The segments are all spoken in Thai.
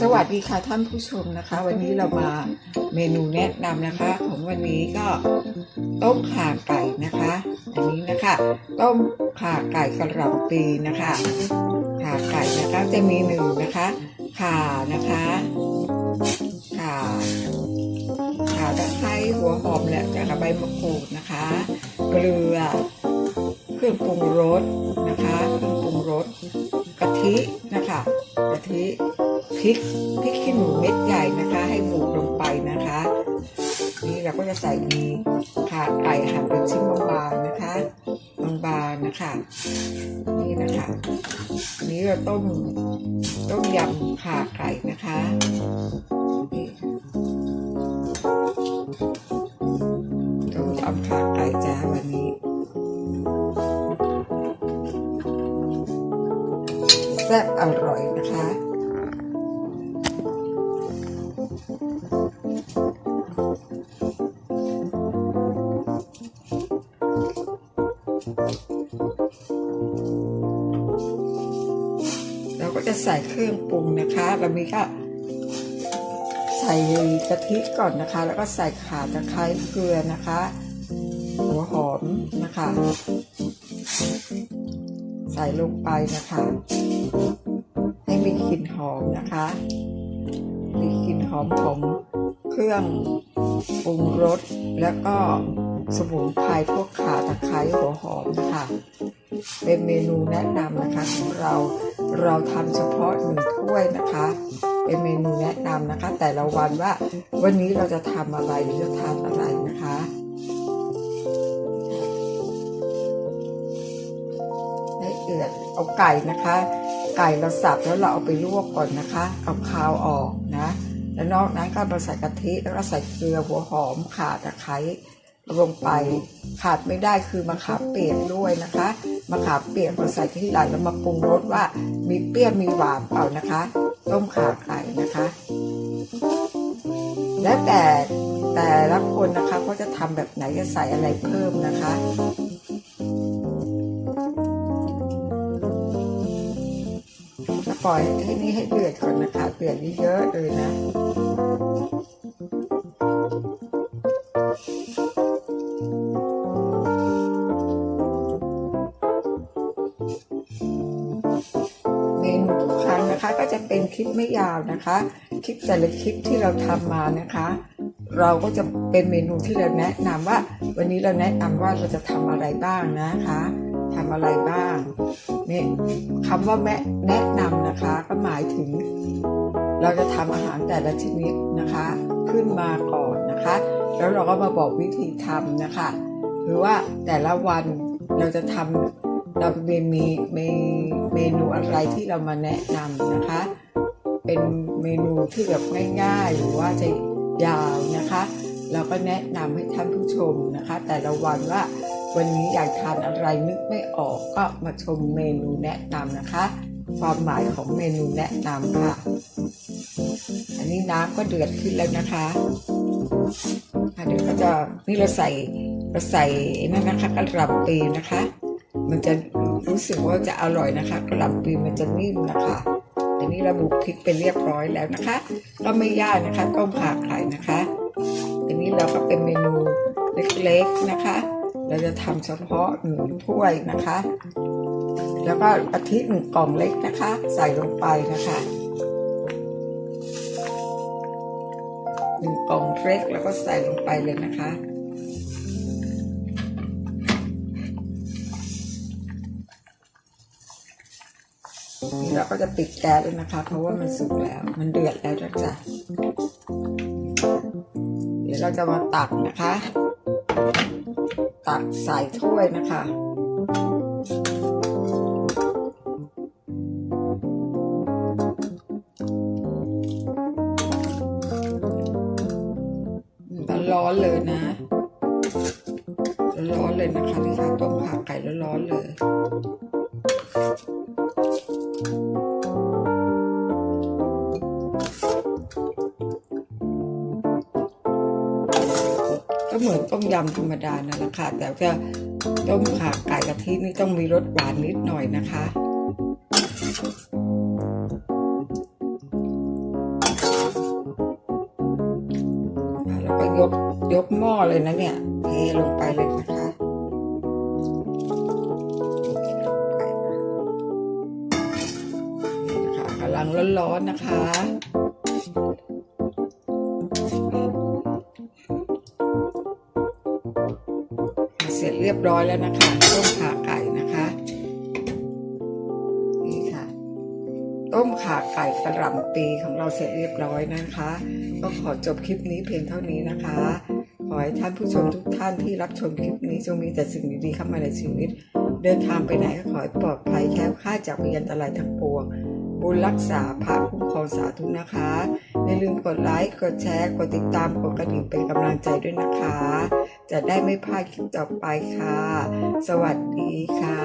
สวัสดีค่ะท่านผู้ชมนะคะ วันนี้เรามาเมนูแนะนำนะคะ ของวันนี้ก็ต้มข่าไก่นะคะ อันนี้นะคะ ต้มข่าไก่กระหล่ำปีนะคะข่าไก่นะคะจะมีหนึ่งนะคะข่านะคะข่าข่าตะไคร้หัวหอมและกระใบมะกรูดนะคะ เกลือเครื่องปรุงรสนะคะเครื่องปรุงรสกะทินะคะกะทิ พริกพริกขี้หนูเม็ดใหญ่นะคะ ให้บูดลงไปนะคะ นี่เราก็จะใส่มีขาไก่หั่นเป็นชิ้นบางๆนะคะบางๆนะคะ นี่นะคะอันนี้เราต้มต้มยำขาไก่นะคะนี่ต้มยำขาไก่จ้าวันนี้แซ่บอร่อยนะคะ จะใส่เครื่องปรุงนะคะ เรามีก็ใส่กะทิก่อนนะคะ แล้วก็ใส่ข่าตะไคร้เกลือนะคะหัวหอมนะคะ ใส่ลงไปนะคะ ให้มีกลิ่นหอมนะคะ มีกลิ่นหอมของเครื่องปรุงรสแล้วก็ สมุนไพรพวกข่าตะไคร้หัวหอมนะคะเป็นเมนูแนะนำนะคะของเราเราทำเฉพาะหนึ่งถ้วยนะคะ เป็นเมนูแนะนำนะคะ แต่ละวันว่าวันนี้เราจะทำอะไรหรือจะทานอะไรนะคะให้เดือดเอาไก่นะคะ ไก่เราสับแล้วเราเอาไปลวกก่อนนะคะ เอาคาวออกนะ แล้วนอกนั้นก็มาใส่กะทิแล้วก็ใส่เกลือหัวหอมข่าตะไคร้ ลงไป ขาดไม่ได้คือมะขามเปียกด้วยนะคะมะขามเปียกเราใส่ที่หลังแล้วมาปรุงรสว่ามีเปรี้ยวมีหวานเปล่านะคะ ต้มขาไก่นะคะ และแต่แต่ละคนนะคะเขาจะทำแบบไหนจะใส่อะไรเพิ่มนะคะปล่อยให้นี่ให้เดือดก่อนนะคะเดือดเยอะเลยนะ จะเป็นคลิปไม่ยาวนะคะ คลิปแต่ละคลิปที่เราทำมานะคะ เราก็จะเป็นเมนูที่เราแนะนำว่า วันนี้เราแนะนำว่าเราจะทำอะไรบ้างนะคะทำอะไรบ้างนี่คำว่าแม่แนะนำนะคะ ก็หมายถึง เราจะทำอาหารแต่ละชนิดนะคะ ขึ้นมาก่อนนะคะ แล้วเราก็มาบอกวิธีทำนะคะ หรือว่าแต่ละวันเราจะทำ เรามีมีมีเมนูอะไรที่เรามาแนะนำนะคะ เป็นเมนูที่แบบง่ายๆ หรือว่าจะยาวนะคะ เราก็แนะนำให้ท่านผู้ชมนะคะ แต่ละวันว่าวันนี้อยากทานอะไรนึกไม่ออกก็มาชมเมนูแนะนำนะคะ ความหมายของเมนูแนะนำค่ะ อันนี้น้ำก็เดือดขึ้นแล้วนะคะอันนี้ก็จะนี่เราใส่เราใส่นั่นนะคะกระหล่ำปีนะคะ มันจะรู้สึกว่าจะอร่อยนะคะกระหล่ำปีมันจะนิ่มนะคะอันนี้เราบุกพริกไปเรียบร้อยแล้วนะคะ ก็ไม่ยากนะคะต้มข่าไข่นะคะอันนี้เราก็เป็นเมนูเล็กๆนะคะ เราจะทำเฉพาะหนึ่งถ้วยนะคะ แล้วก็กะทิหนึ่งกล่องเล็กนะคะ ใส่ลงไปนะคะหนึ่งกล่องเล็กแล้วก็ใส่ลงไปเลยนะคะ นี่เราก็จะปิดแก๊สเลยนะคะ เพราะว่ามันสุกแล้ว มันเดือดแล้วจ๊ะเดี๋ยวเราจะมาตักนะคะ ตักใส่ถ้วยนะคะร้อนเลยนะ ร้อนเลยนะคะนี่ค่ะต้มขาไก่ร้อนๆเลย เหมือนต้มยำธรรมดานั่นแหละค่ะ แต่จะต้มขาไก่กะทินี่ต้องมีรสหวานนิดหน่อยนะคะแล้วก็ยกยกหม้อเลยนะเนี่ย เทลงไปเลยนะคะกำลังร้อนๆนะคะ เรียบร้อยแล้วนะคะต้มขาไก่นะคะ นี่ค่ะ ต้มขาไก่กระหล่ำปีของเราเสร็จเรียบร้อยนะคะ ก็ขอจบคลิปนี้เพียงเท่านี้นะคะ ขอให้ท่านผู้ชมทุกท่านที่รับชมคลิปนี้จงมีแต่สิ่งดีๆเข้ามาในชีวิต เดินทางไปไหนก็ขอให้ปลอดภัยแคล้วคลาดจากพยันตรายทั้งปวงบุญรักษาพระคุ้มครองสาธุนะคะอย่าลืมกดไลค์ กดแชร์ กดติดตาม กดกระดิ่งเป็นกำลังใจด้วยนะคะ จะได้ไม่พลาดคลิปต่อไปค่ะ สวัสดีค่ะ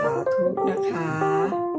สาธุนะคะ